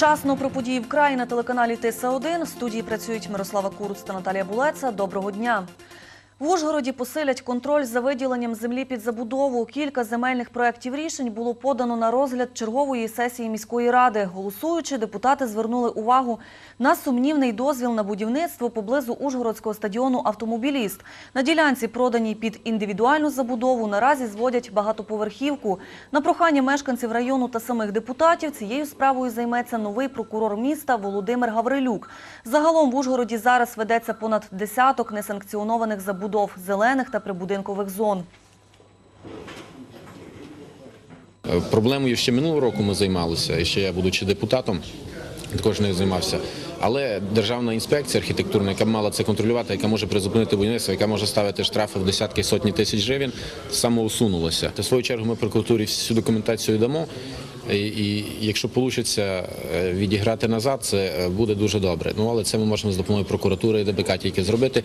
Вчасно про події в краї на телеканалі ТС1. В студії працюють Мирослава Куруц та Наталія Булеца. Доброго дня. В Ужгороді посилять контроль за виділенням землі під забудову. Кілька земельних проєктів рішень було подано на розгляд чергової сесії міської ради. Голосуючи, депутати звернули увагу на сумнівний дозвіл на будівництво поблизу Ужгородського стадіону «Автомобіліст». На ділянці, проданій під індивідуальну забудову, наразі зводять багатоповерхівку. На прохання мешканців району та самих депутатів цією справою займеться новий прокурор міста Володимир Гаврилюк. Загалом в Ужгороді зараз ведеться понад десяток несанкціонованих забудов зелених та прибудинкових зон. Е, Проблемою ще минулого року ми займалися, і ще я, будучи депутатом, також нею займався. Але державна інспекція архітектурна, яка мала це контролювати, яка може призупинити будівництво, яка може ставити штрафи в десятки сотні тисяч гривень, самоусунулася. В свою чергу ми прокуратурі всю документацію дамо. І, і якщо вийде відіграти назад, це е, буде дуже добре. Ну але це ми можемо з допомогою прокуратури і ДБК тільки зробити.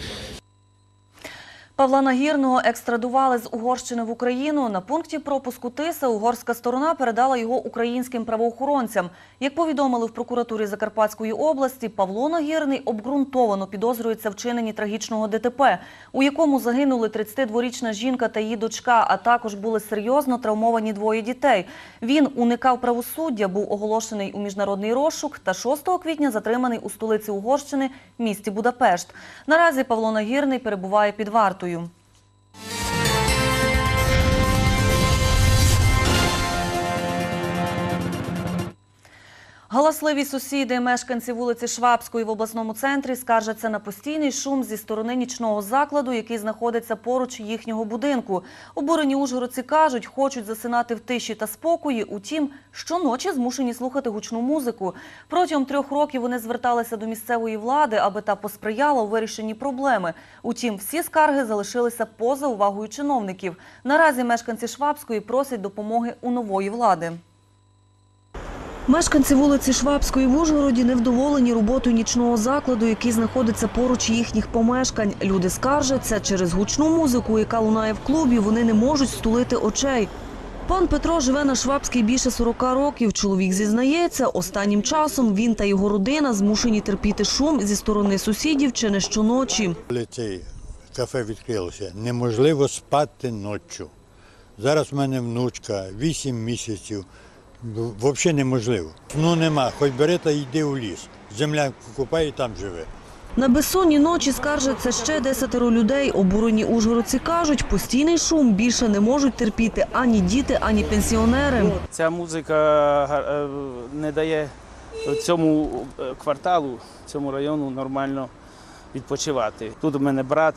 Павла Нагірного екстрадували з Угорщини в Україну. На пункті пропуску Тиса угорська сторона передала його українським правоохоронцям. Як повідомили в прокуратурі Закарпатської області, Павло Нагірний обґрунтовано підозрюється в чиненні трагічного ДТП, у якому загинули 32-річна жінка та її дочка, а також були серйозно травмовані двоє дітей. Він уникав правосуддя, був оголошений у міжнародний розшук та 6 квітня затриманий у столиці Угорщини, місті Будапешт. Наразі Павло Нагірний перебуває під вартою. Дякую. Галасливі сусіди, мешканці вулиці Швабської в обласному центрі скаржаться на постійний шум зі сторони нічного закладу, який знаходиться поруч їхнього будинку. Обурені ужгородці кажуть, хочуть засинати в тиші та спокої, утім, щоночі змушені слухати гучну музику. Протягом трьох років вони зверталися до місцевої влади, аби та посприяла у вирішенні проблеми. Утім, всі скарги залишилися поза увагою чиновників. Наразі мешканці Швабської просять допомоги у нової влади. Мешканці вулиці Швабської в Ужгороді невдоволені роботою нічного закладу, який знаходиться поруч їхніх помешкань. Люди скаржаться, через гучну музику, яка лунає в клубі, вони не можуть стулити очей. Пан Петро живе на Швабській більше 40 років. Чоловік зізнається, останнім часом він та його родина змушені терпіти шум зі сторони сусідів чи не щоночі. Це кафе відкрилося, неможливо спати ночі. Зараз в мене внучка 8 місяців. Взагалі неможливо. Ну нема, хоч бери та йди у ліс. Землянку купай і там живе. На безсонні ночі скаржаться ще десятеро людей. Обурені ужгородці кажуть, постійний шум більше не можуть терпіти ані діти, ані пенсіонери. Ця музика е, не дає цьому е, кварталу, цьому району нормально відпочивати. Тут у мене брат,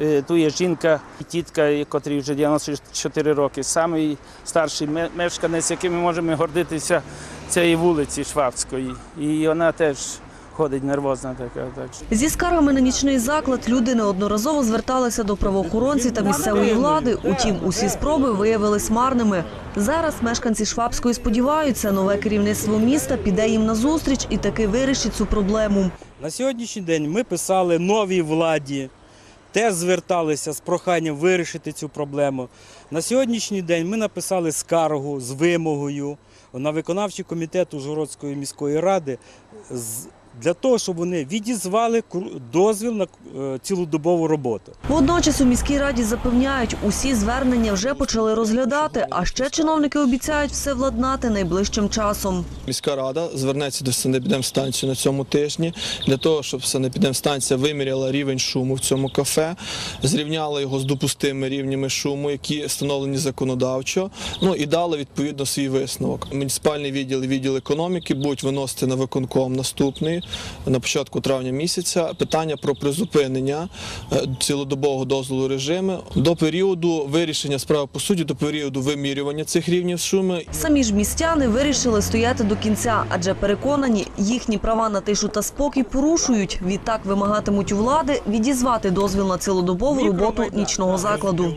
е, тут є жінка і тітка, котрій вже 94 роки. Самий старший мешканець, яким ми можемо гордитися цієї вулиці Швабської. І вона теж ходить нервозна така. Так. Зі скаргами на нічний заклад люди неодноразово зверталися до правоохоронців та місцевої влади. Утім, усі спроби виявились марними. Зараз мешканці Швабської сподіваються, нове керівництво міста піде їм назустріч і таки вирішить цю проблему. На сьогоднішній день ми писали новій владі, теж зверталися з проханням вирішити цю проблему. На сьогоднішній день ми написали скаргу з вимогою на виконавчий комітет Ужгородської міської ради з- для того, щоб вони відізвали дозвіл на е, цілодобову роботу. Водночас у міській раді запевняють, усі звернення вже почали розглядати, а ще чиновники обіцяють все владнати найближчим часом. Міська рада звернеться до санепідемстанції на цьому тижні для того, щоб санепідемстанція виміряла рівень шуму в цьому кафе, зрівняла його з допустимими рівнями шуму, які встановлені законодавчо. Ну і дала відповідно свій висновок. Муніципальний відділ і відділ економіки будуть виносити на виконком наступний на початку травня місяця питання про призупинення е, цілодобового дозволу режиму до періоду вирішення справи по суді, до періоду вимірювання цих рівнів шуму Самі ж містяни вирішили стояти до кінця, адже переконані, їхні права на тишу та спокій порушують. Відтак вимагатимуть у влади відізвати дозвіл на цілодобову роботу нічного закладу.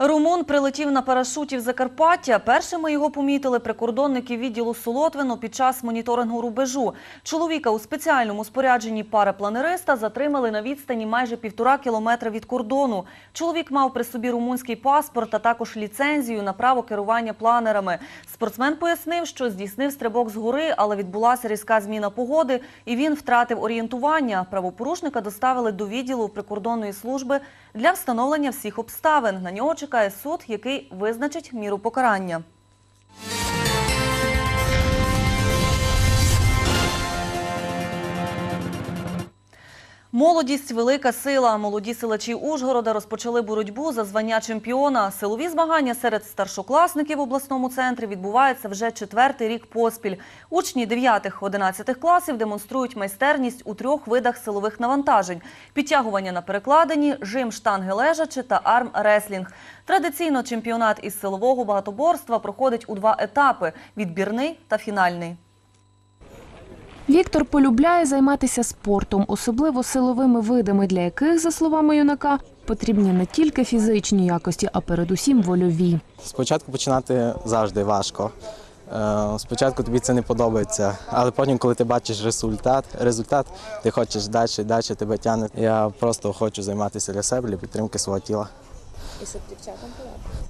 Румун прилетів на парашуті в Закарпаття. Першими його помітили прикордонники відділу Солотвино під час моніторингу рубежу. Чоловіка у спеціальному спорядженні парапланериста затримали на відстані майже півтора кілометра від кордону. Чоловік мав при собі румунський паспорт, а також ліцензію на право керування планерами. Спортсмен пояснив, що здійснив стрибок з гори, але відбулася різка зміна погоди, і він втратив орієнтування. Правопорушника доставили до відділу прикордонної служби для встановлення всіх обставин. На нього чекає суд, який визначить міру покарання. Молодість велика сила. Молоді силачі Ужгорода розпочали боротьбу за звання чемпіона. Силові змагання серед старшокласників в обласному центрі відбуваються вже четвертий рік поспіль. Учні 9-11 класів демонструють майстерність у трьох видах силових навантажень: підтягування на перекладині, жим штанги лежачи та арм-реслінг. Традиційно чемпіонат із силового багатоборства проходить у два етапи: відбірний та фінальний. Віктор полюбляє займатися спортом, особливо силовими видами, для яких, за словами юнака, потрібні не тільки фізичні якості, а передусім вольові. Спочатку починати завжди важко. Е, Спочатку тобі це не подобається, але потім, коли ти бачиш результат, результат, ти хочеш далі, далі тебе тягне. Я просто хочу займатися для себе, для підтримки свого тіла. І щоб дівчатам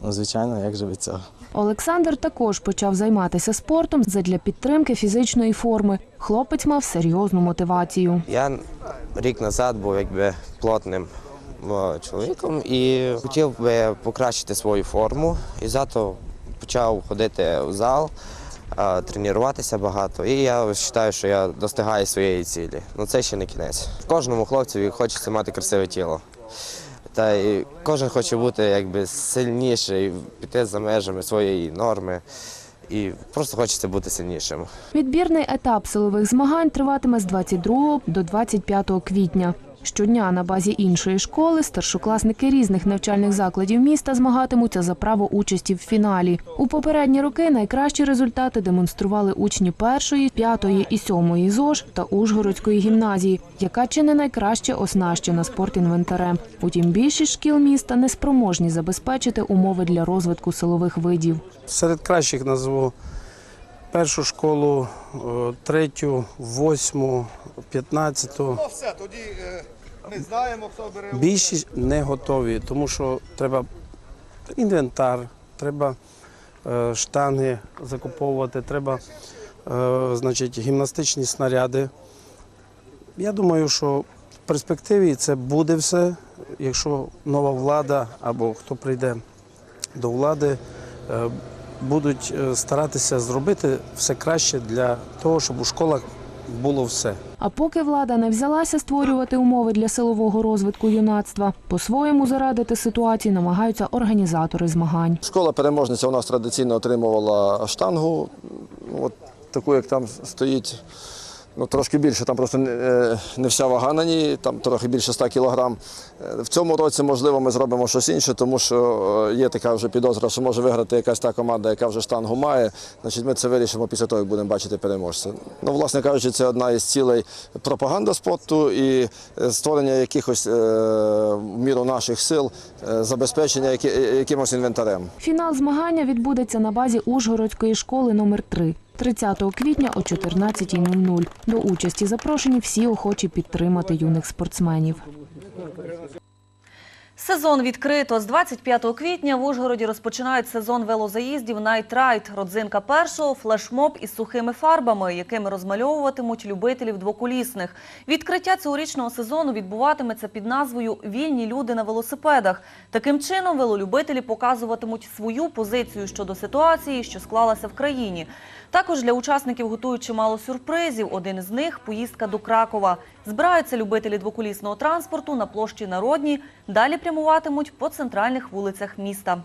Ну, звичайно, як же від цього. Олександр також почав займатися спортом задля підтримки фізичної форми. Хлопець мав серйозну мотивацію. Я рік назад був якби плотним е, чоловіком і хотів би покращити свою форму. І зато почав ходити в зал, е, тренуватися багато. І я вважаю, що я достигаю своєї цілі. Ну це ще не кінець. Кожному хлопцеві хочеться мати красиве тіло. Та й кожен хоче бути якби сильніший, піти за межами своєї норми. І просто хочеться бути сильнішим. Відбірний етап силових змагань триватиме з 22 до 25 квітня. Щодня на базі іншої школи старшокласники різних навчальних закладів міста змагатимуться за право участі в фіналі. У попередні роки найкращі результати демонстрували учні першої, п'ятої і сьомої ЗОЖ та Ужгородської гімназії, яка чи не найкраще оснащена спортінвентарем. Утім, більшість шкіл міста не спроможні забезпечити умови для розвитку силових видів. Серед кращих назву першу школу, е, третю, восьму, п'ятнадцяту. все, тоді е, ми знаємо, хто бере. Більшість не готові, тому що треба інвентар, треба е, штанги закуповувати, треба значить, гімнастичні снаряди. Я думаю, що в перспективі це буде все, якщо нова влада або хто прийде до влади, будуть е, старатися зробити все краще для того, щоб у школах було все. А поки влада не взялася створювати умови для силового розвитку юнацтва, по-своєму зарадити ситуації намагаються організатори змагань. Школа переможниця у нас традиційно отримувала штангу, от таку, як там стоїть. Ну, трошки більше, там просто е, не вся вага на ній, там трохи більше 100 кілограм. Е, В цьому році, можливо, ми зробимо щось інше, тому що е, є така вже підозра, що може виграти якась та команда, яка вже штангу має. Значить, ми це вирішимо після того, як будемо бачити переможця. Ну, власне кажучи, це одна із цілей пропаганда спорту і створення якихось в міру наших сил, забезпечення якимось інвентарем. Фінал змагання відбудеться на базі Ужгородської школи номер 3 30 квітня о 14.00. До участі запрошені всі охочі підтримати юних спортсменів. Сезон відкрито. З 25 квітня в Ужгороді розпочинають сезон велозаїздів Ride. Родзинка першого – флешмоб із сухими фарбами, якими розмальовуватимуть любителів двоколісних. Відкриття цьогорічного сезону відбуватиметься під назвою «Вільні люди на велосипедах». Таким чином велолюбителі показуватимуть свою позицію щодо ситуації, що склалася в країні. Також для учасників готують чимало сюрпризів. Один з них – поїздка до Кракова. Збираються любителі двоколісного транспорту на площі Народній. Далі прямуватимуть по центральних вулицях міста.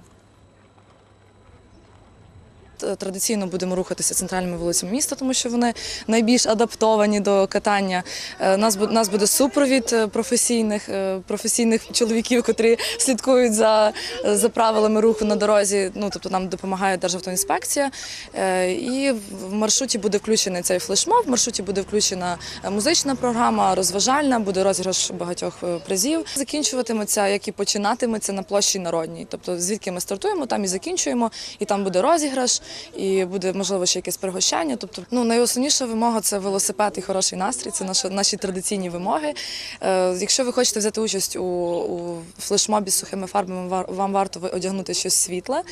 Е, традиційно будемо рухатися центральними вулицями міста, тому що вони найбільш адаптовані до катання. Е, Нас нас буде супровід е, професійних професійних чоловіків, котрі слідкують за, за правилами руху на дорозі. Ну тобто нам допомагає Державтоінспекція. І в маршруті буде включений цей флешмоб. В маршруті буде включена музична програма, розважальна, буде розіграш багатьох призів. Закінчуватиметься, як і починатиметься на площі народній. Тобто, звідки ми стартуємо, там і закінчуємо, і там буде розіграш, і буде можливо ще якесь пригощання. Тобто, ну найосновніша вимога це велосипед і хороший настрій. Це наші, наші традиційні вимоги. Е, якщо ви хочете взяти участь у, у флешмобі з сухими фарбами, вам варто одягнути щось світле.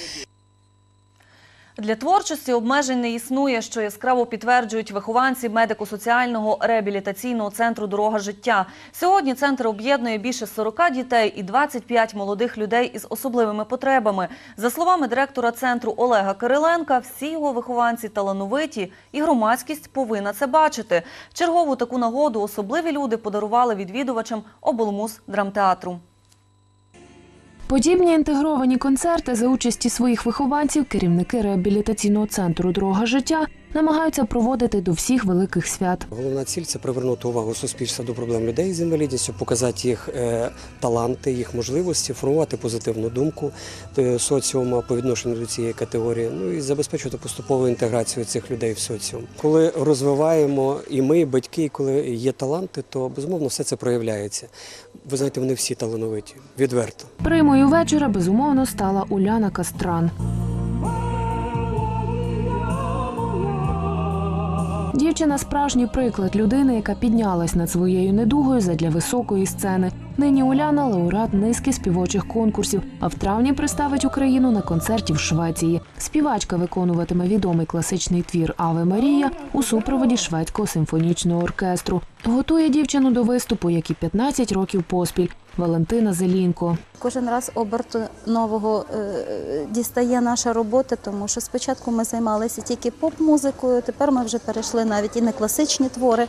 Для творчості обмежень не існує, що яскраво підтверджують вихованці медико-соціального реабілітаційного центру Дорога життя. Сьогодні центр об'єднує більше 40 дітей і 25 молодих людей із особливими потребами. За словами директора центру Олега Кириленка, всі його вихованці талановиті, і громадськість повинна це бачити. Чергову таку нагоду особливі люди подарували відвідувачам облмуз драмтеатру. Подібні інтегровані концерти за участі своїх вихованців керівники реабілітаційного центру Дорога життя намагаються проводити до всіх великих свят. Головна ціль це привернути увагу суспільства до проблем людей з інвалідністю, показати їх е, таланти, їх можливості, формувати позитивну думку е, соціуму по відношенню до цієї категорії, ну і забезпечувати поступову інтеграцію цих людей в соціум. Коли розвиваємо і ми, і батьки, і коли є таланти, то безумовно все це проявляється. Ви знаєте, вони всі талановиті, відверто. Примою вечора безумовно стала Уляна Кастран. Дівчина справжній приклад людини, яка піднялась над своєю недугою задля високої сцени. Нині Уляна лауреат низки співочих конкурсів, а в травні представить Україну на концерті в Швеції. Співачка виконуватиме відомий класичний твір Аве Марія у супроводі шведського симфонічного оркестру. Готує дівчину до виступу, як і 15 років поспіль. Валентина Зелінко. Кожен раз оберту нового е, дістає наша робота, тому що спочатку ми займалися тільки поп-музикою, тепер ми вже перейшли навіть і на класичні твори.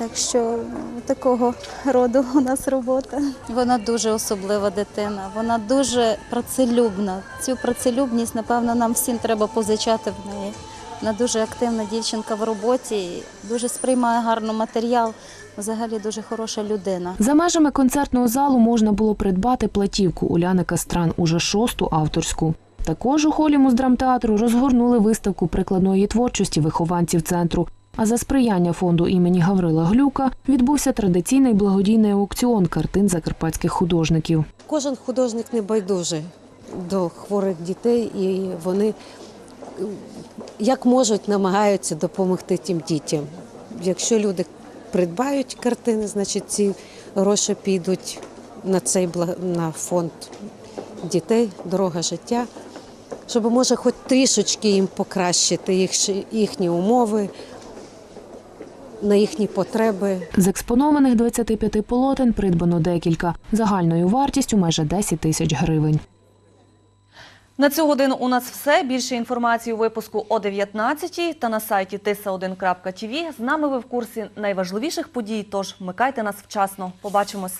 Так що такого роду у нас робота. Вона дуже особлива дитина, вона дуже працелюбна. Цю працелюбність, напевно, нам всім треба позичати в неї. Вона дуже активна дівчинка в роботі, дуже сприймає гарно матеріал. Взагалі дуже хороша людина. За межами концертного залу можна було придбати платівку Уляни Кастран, уже шосту авторську. Також у холі Муздрамтеатру розгорнули виставку прикладної творчості вихованців центру. А за сприяння фонду імені Гаврила Глюка відбувся традиційний благодійний аукціон картин закарпатських художників. Кожен художник не байдужий до хворих дітей, і вони як можуть намагаються допомогти тим дітям. Якщо люди придбають картини, значить ці гроші підуть на цей на фонд дітей, дорога життя, щоб може хоч трішечки їм покращити їх, їхні умови, на їхні потреби. З експонованих 25 полотен придбано декілька загальною вартістю майже 10 тисяч гривень. На цю годину у нас все. Більше інформації у випуску о 19 та на сайті tisa1.tv. З нами ви в курсі найважливіших подій, тож вмикайте нас вчасно. Побачимось.